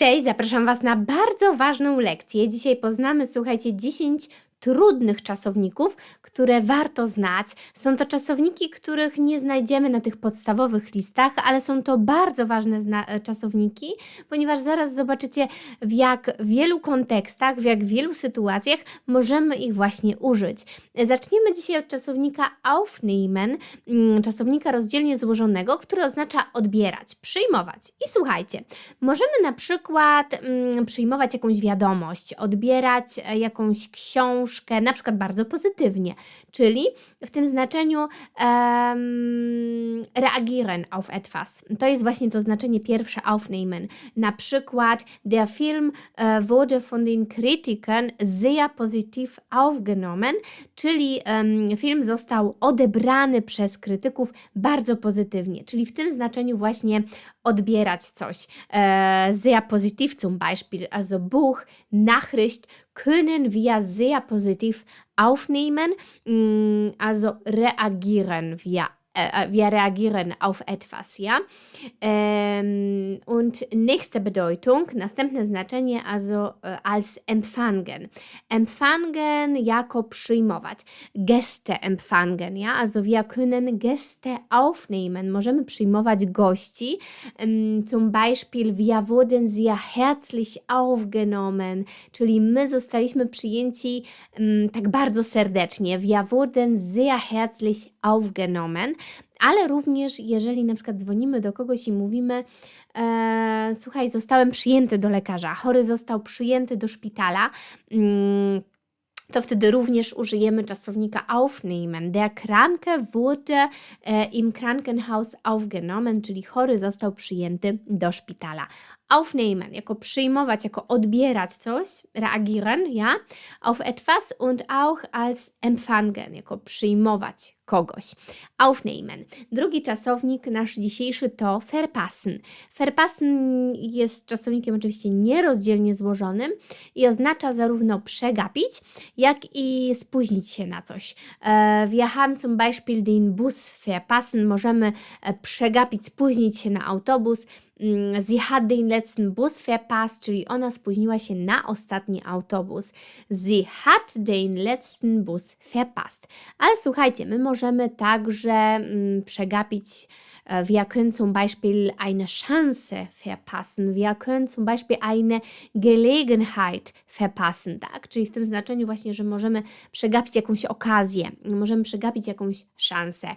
Cześć, zapraszam Was na bardzo ważną lekcję. Dzisiaj poznamy, słuchajcie, 10 trudnych czasowników, które warto znać. Są to czasowniki, których nie znajdziemy na tych podstawowych listach, ale są to bardzo ważne e, czasowniki, ponieważ zaraz zobaczycie, w jak wielu kontekstach, w jak wielu sytuacjach możemy ich właśnie użyć. Zaczniemy dzisiaj od czasownika aufnehmen, mm, czasownika rozdzielnie złożonego, który oznacza odbierać, przyjmować. I słuchajcie, możemy na przykład mm, przyjmować jakąś wiadomość, odbierać e, jakąś książkę, na przykład bardzo pozytywnie, czyli w tym znaczeniu em, reagieren auf etwas. To jest właśnie to znaczenie pierwsze aufnehmen. Na przykład der Film e, wurde von den Kritikern sehr positiv aufgenommen, czyli em, film został odebrany przez krytyków bardzo pozytywnie, czyli w tym znaczeniu właśnie odbierać coś. Äh, sehr positiv zum Beispiel, also Buch, Nachricht können wir sehr positiv aufnehmen, mm, also reagieren wir. äh, Wir reagieren auf etwas, ja? Ähm, und nächste Bedeutung, następne znaczenie, also äh, als empfangen. Empfangen jako przyjmować. Gäste empfangen, ja? Also wir können Gäste aufnehmen. Możemy przyjmować gości. Zum Beispiel, wir wurden sehr herzlich aufgenommen, czyli my zostaliśmy przyjęci tak bardzo serdecznie. Wir wurden sehr herzlich aufgenommen, ale również jeżeli na przykład dzwonimy do kogoś i mówimy, e, słuchaj, zostałem przyjęty do lekarza, chory został przyjęty do szpitala, mm, to wtedy również użyjemy czasownika aufnehmen. Der Kranke wurde e, im Krankenhaus aufgenommen, czyli chory został przyjęty do szpitala. Aufnehmen, jako przyjmować, jako odbierać coś, reagieren, ja, auf etwas und auch als empfangen, jako przyjmować kogoś. Aufnehmen. Drugi czasownik nasz dzisiejszy to verpassen. Verpassen jest czasownikiem oczywiście nierozdzielnie złożonym i oznacza zarówno przegapić, jak i spóźnić się na coś. E, Wir haben zum Beispiel den Bus verpassen. Możemy e, przegapić, spóźnić się na autobus. Mm, Sie hat den letzten Bus verpasst, czyli ona spóźniła się na ostatni autobus. Sie hat den letzten Bus verpasst. Ale słuchajcie, my możemy także mm, przegapić Wir können zum Beispiel eine Chance verpassen. Wir können zum Beispiel eine Gelegenheit verpassen, tak? Czyli w tym znaczeniu właśnie, że możemy przegapić jakąś okazję, możemy przegapić jakąś szansę.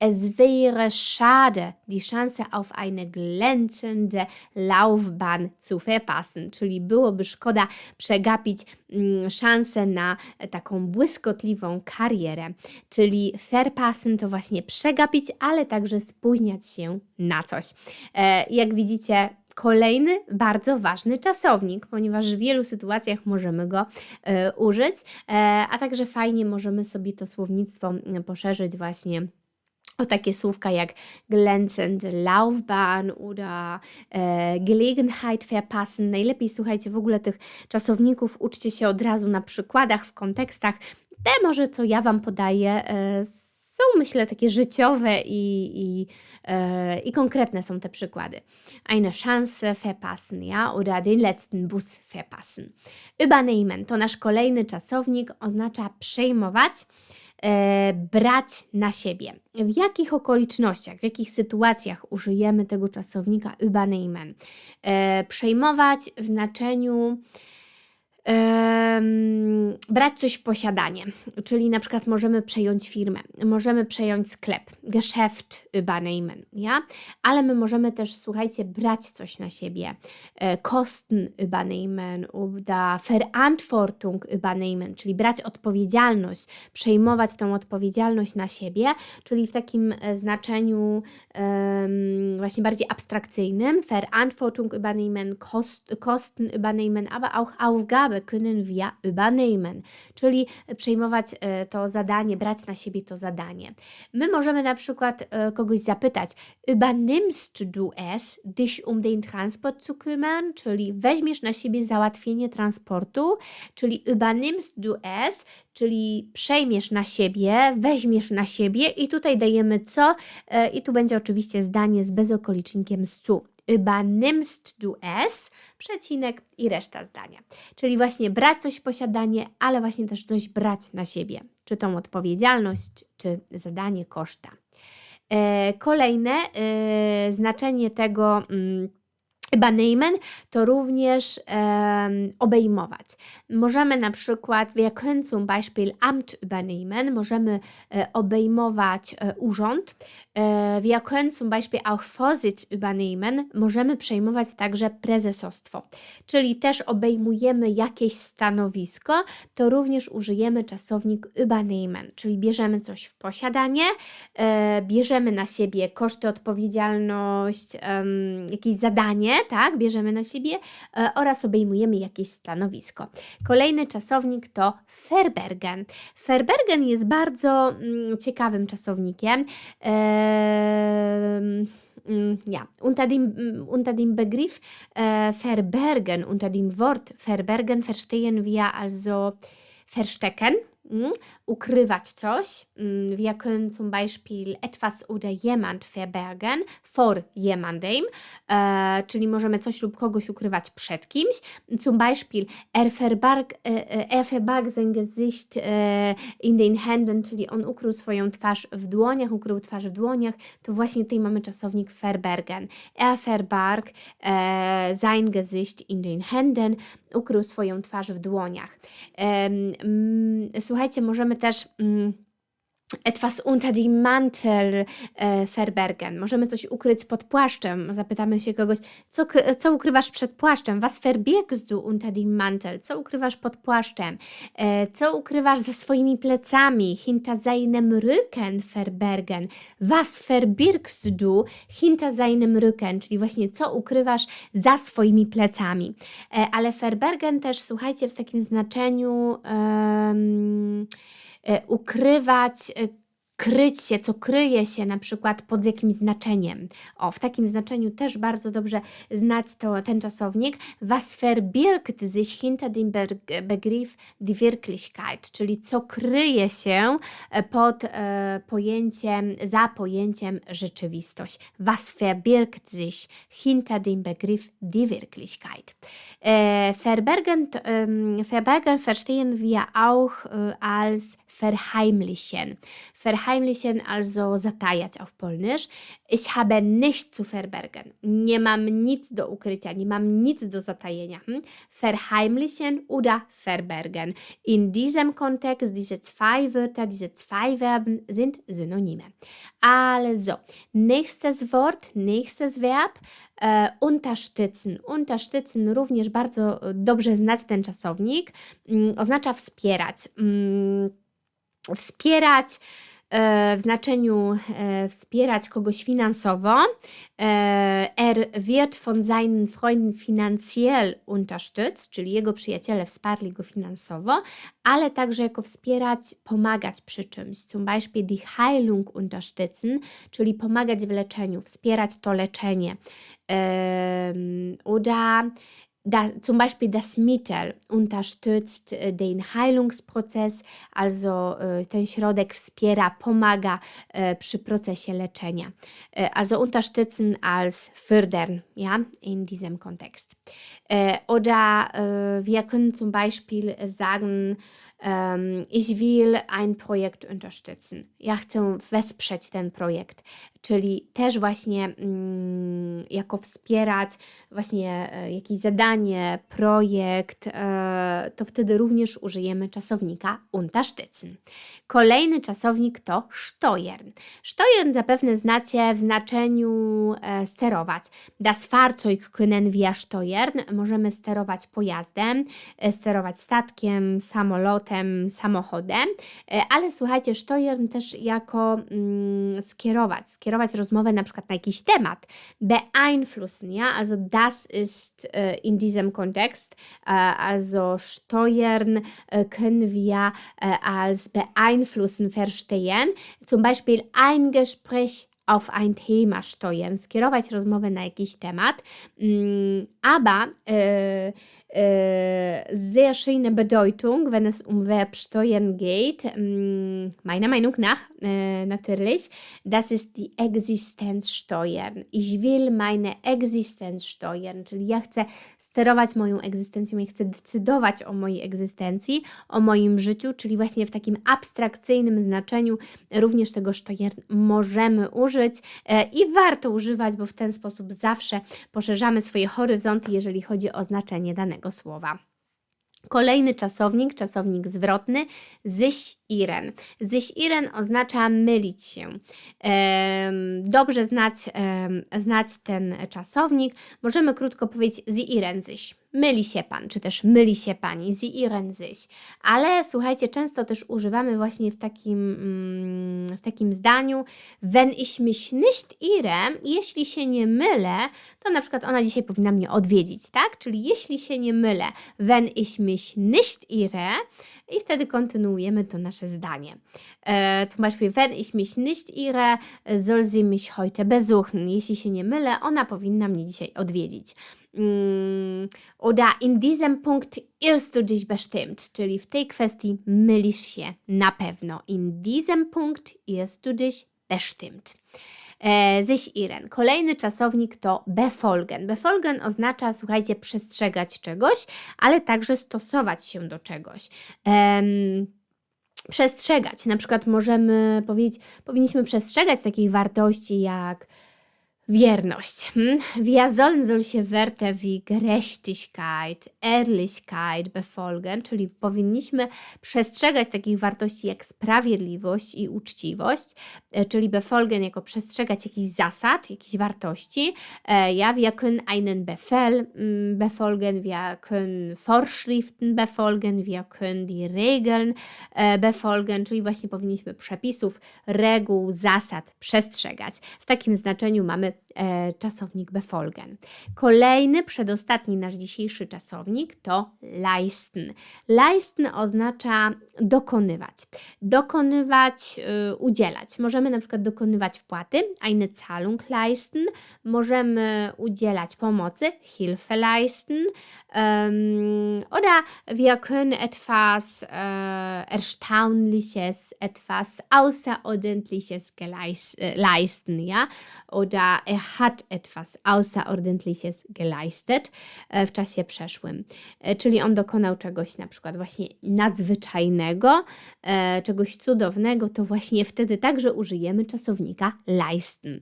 Es wäre schade, die Chance auf eine glänzende Laufbahn zu verpassen. Czyli byłoby szkoda przegapić mm, szansę na taką błyskotliwą karierę. Czyli verpassen to właśnie przegapić, ale także spóźniać się na coś. E, jak widzicie, kolejny bardzo ważny czasownik, ponieważ w wielu sytuacjach możemy go e, użyć, e, a także fajnie możemy sobie to słownictwo mm, poszerzyć właśnie o takie słówka jak glänzende Laufbahn oder e, Gelegenheit verpassen. Najlepiej słuchajcie w ogóle tych czasowników, uczcie się od razu na przykładach, w kontekstach. Te może, co ja Wam podaję, e, są myślę takie życiowe i, i, e, i konkretne są te przykłady. Eine Chance verpassen, ja, oder den letzten Bus verpassen. Übernehmen to nasz kolejny czasownik, oznacza przejmować e, brać na siebie. W jakich okolicznościach, w jakich sytuacjach użyjemy tego czasownika übernehmen? E, przejmować w znaczeniu brać coś w posiadanie, czyli na przykład możemy przejąć firmę, możemy przejąć sklep, Geschäft übernehmen, ja? Ale my możemy też, słuchajcie, brać coś na siebie, e, Kosten übernehmen oder Verantwortung übernehmen, czyli brać odpowiedzialność, przejmować tą odpowiedzialność na siebie, czyli w takim e, znaczeniu em, właśnie bardziej abstrakcyjnym, Verantwortung übernehmen, Kost, Kosten übernehmen, aber auch Aufgabe können wir übernehmen, czyli przejmować e, to zadanie, brać na siebie to zadanie. My możemy na przykład e, kogoś zapytać, übernimmst du es, dich um den Transport zu kümmern, czyli weźmiesz na siebie załatwienie transportu, czyli übernimmst du es, czyli przejmiesz na siebie, weźmiesz na siebie i tutaj dajemy co e, i tu będzie oczywiście zdanie z bezokolicznikiem zu. Übernimmst du es, przecinek i reszta zdania. Czyli właśnie brać coś w posiadanie, ale właśnie też coś brać na siebie, czy tą odpowiedzialność, czy zadanie koszta. E, kolejne e, znaczenie tego übernehmen to również em, obejmować. Możemy na przykład, wir können zum Beispiel Amt übernehmen, możemy e, obejmować e, urząd. E, wir können zum Beispiel auch Vorsitz übernehmen, możemy przejmować także prezesostwo. Czyli też obejmujemy jakieś stanowisko, to również użyjemy czasownik übernehmen, czyli bierzemy coś w posiadanie, e, bierzemy na siebie koszty, odpowiedzialność, jakieś zadanie, tak, bierzemy na siebie e, oraz obejmujemy jakieś stanowisko. Kolejny czasownik to verbergen. Verbergen jest bardzo mm, ciekawym czasownikiem. Mm, ja, unter dem, mm, unter dem Begriff verbergen, unter dem Wort verbergen verstehen wir also verstecken, ukrywać coś. Mm, Wir können zum Beispiel etwas oder jemand verbergen vor jemandem, e, czyli możemy coś lub kogoś ukrywać przed kimś. Zum Beispiel er verbarg, e, e, er verbarg sein Gesicht e, in den Händen, czyli on ukrył swoją twarz w dłoniach, ukrył twarz w dłoniach, to właśnie tutaj mamy czasownik verbergen. Er verbarg e, sein Gesicht in den Händen, ukrył swoją twarz w dłoniach. Mm, słuchajcie, możemy też mm, etwas unter dem Mantel e, verbergen. Możemy coś ukryć pod płaszczem. Zapytamy się kogoś, co, k- co ukrywasz przed płaszczem? Was verbirgst du unter dem Mantel? Co ukrywasz pod płaszczem? E, co ukrywasz za swoimi plecami? Hinter seinem Rücken verbergen. Was verbirgst du hinter seinem Rücken? Czyli właśnie co ukrywasz za swoimi plecami. E, ale verbergen też, słuchajcie, w takim znaczeniu e, ukrywać, e, kryć się, co kryje się na przykład pod jakimś znaczeniem. O, w takim znaczeniu też bardzo dobrze znać to, ten czasownik. Was verbirgt sich hinter dem Be- Begriff die Wirklichkeit, czyli co kryje się e, pod e, pojęciem, za pojęciem rzeczywistość. Was verbirgt sich hinter dem Begriff die Wirklichkeit. Äh, verbergen, ähm, verbergen verstehen wir auch äh, als verheimlichen. Verheimlichen also zatajać auf Polnisch. Ich habe nichts zu verbergen. Nie mam nic do ukrycia, nie mam nic do zatajenia. Hm? Verheimlichen oder verbergen. In diesem Kontext diese zwei Wörter, diese zwei Verben sind Synonyme. Also, nächstes Wort, nächstes Verb. E, unterstützen. Unterstützen również bardzo e, dobrze znać ten czasownik. Mm, oznacza wspierać. Mm, wspierać w znaczeniu e, wspierać kogoś finansowo. E, er wird von seinen Freunden finanziell unterstützt, czyli jego przyjaciele wsparli go finansowo, ale także jako wspierać, pomagać przy czymś. Zum Beispiel die Heilung unterstützen, czyli pomagać w leczeniu, wspierać to leczenie. Oder da, zum Beispiel das Mittel unterstützt äh, den Heilungsprozess, also äh, ten środek wspiera, pomaga äh, przy procesie leczenia. Also unterstützen als fördern, ja, in diesem Kontext. Oder wir können zum Beispiel sagen, ich will ein Projekt unterstützen. Ja chcę wesprzeć ten projekt, czyli też właśnie mm, jako wspierać właśnie e, jakieś zadanie, projekt, e, to wtedy również użyjemy czasownika unterstützen. Kolejny czasownik to steuern. Steuern zapewne znacie w znaczeniu e, sterować. Das Fahrzeug können wir steuern. Możemy sterować pojazdem, sterować statkiem, samolotem, samochodem, e, ale słuchajcie, steuern też jako mm, skierować, skierować rozmowę na przykład na jakiś temat. Beeinflussen, ja, also das ist äh, in diesem Kontext, äh, also steuern können wir als beeinflussen verstehen. Zum Beispiel ein Gespräch auf ein Thema steuern, skierować rozmowę na jakiś temat, mm, aber sehr schöne Bedeutung, wenn es um Verbsteuern geht. Mm, Meiner Meinung nach äh, natürlich. Das ist die Existenzsteuern. Ich will meine Existenz steuern, czyli ja chcę sterować moją egzystencją, ja chcę decydować o mojej egzystencji, o moim życiu, czyli właśnie w takim abstrakcyjnym znaczeniu również tego steuern możemy użyć e, i warto używać, bo w ten sposób zawsze poszerzamy swoje horyzonty, jeżeli chodzi o znaczenie danego słowa. Kolejny czasownik, czasownik zwrotny, zyś iren. Zyś iren oznacza mylić się. Dobrze znać, znać ten czasownik. Możemy krótko powiedzieć zi iren zyś. Myli się pan, czy też myli się pani, zi iren zyś. Ale słuchajcie, często też używamy właśnie w takim, mm, w takim zdaniu wenn ich mich nicht irre, jeśli się nie mylę, to na przykład ona dzisiaj powinna mnie odwiedzić, tak? Czyli jeśli się nie mylę, wenn ich mich nicht irre i wtedy kontynuujemy to nasze zdanie. E, zum Beispiel, wenn ich mich nicht irre, soll sie mich heute besuchen. Jeśli się nie mylę, ona powinna mnie dzisiaj odwiedzić. Mm, Oder in diesem Punkt irrst du dich bestimmt, czyli w tej kwestii mylisz się na pewno. In diesem Punkt irrst du dich bestimmt. E, sich irren. Kolejny czasownik to befolgen. Befolgen oznacza, słuchajcie, przestrzegać czegoś, ale także stosować się do czegoś. Przestrzegać. Na przykład możemy powiedzieć, powinniśmy przestrzegać takich wartości jak wierność. Wir sollen solche Werte wie Gerechtigkeit, Ehrlichkeit befolgen, czyli powinniśmy przestrzegać takich wartości jak sprawiedliwość i uczciwość, e, czyli befolgen jako przestrzegać jakichś zasad, jakichś wartości. E, Ja, wir können einen Befehl mm, befolgen, wir können Vorschriften befolgen, wir können die Regeln e, befolgen, czyli właśnie powinniśmy przepisów, reguł, zasad przestrzegać. W takim znaczeniu mamy czasownik befolgen. Kolejny, przedostatni nasz dzisiejszy czasownik to leisten. Leisten oznacza dokonywać. Dokonywać, y, udzielać. Możemy na przykład dokonywać wpłaty, eine Zahlung leisten. Możemy udzielać pomocy, Hilfe leisten. Oder wir können etwas äh, Erstaunliches, etwas Außerordentliches äh, leisten, ja? Oder er hat etwas Außerordentliches geleistet e, w czasie przeszłym. E, Czyli on dokonał czegoś na przykład właśnie nadzwyczajnego, e, czegoś cudownego, to właśnie wtedy także użyjemy czasownika leisten.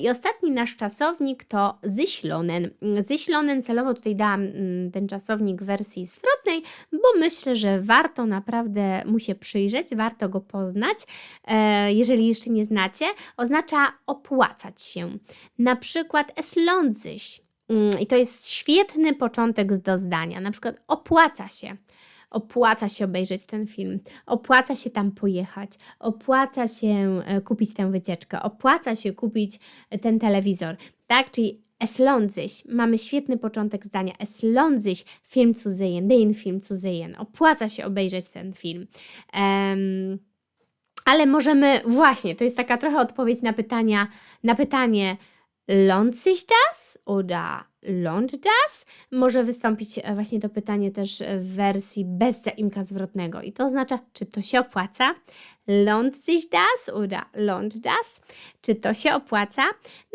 I ostatni nasz czasownik to zyślonen. Zyślonen celowo tutaj dałam mm, ten czasownik w wersji zwrotnej, bo myślę, że warto naprawdę mu się przyjrzeć, warto go poznać. Jeżeli jeszcze nie znacie, oznacza opłacać się. Na przykład es lohnt sich. I to jest świetny początek do zdania. Na przykład opłaca się. Opłaca się obejrzeć ten film, opłaca się tam pojechać, opłaca się e, kupić tę wycieczkę, opłaca się kupić e, ten telewizor. Tak, czyli es lohnt sich. Mamy świetny początek zdania. Es lohnt sich, Film zu sehen, den Film zu sehen. Opłaca się obejrzeć ten film. Em, ale możemy, właśnie, to jest taka trochę odpowiedź na, pytania, na pytanie, lohnt das oder lohnt das? Może wystąpić e, właśnie to pytanie też w wersji bez zaimka zwrotnego i to oznacza, czy to się opłaca? Lohnt sich das oder lohnt das? Czy to się opłaca?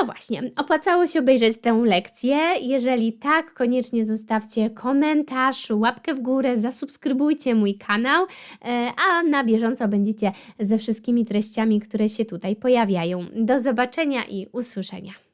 No właśnie, opłacało się obejrzeć tę lekcję. Jeżeli tak, koniecznie zostawcie komentarz, łapkę w górę, zasubskrybujcie mój kanał, e, a na bieżąco będziecie ze wszystkimi treściami, które się tutaj pojawiają. Do zobaczenia i usłyszenia.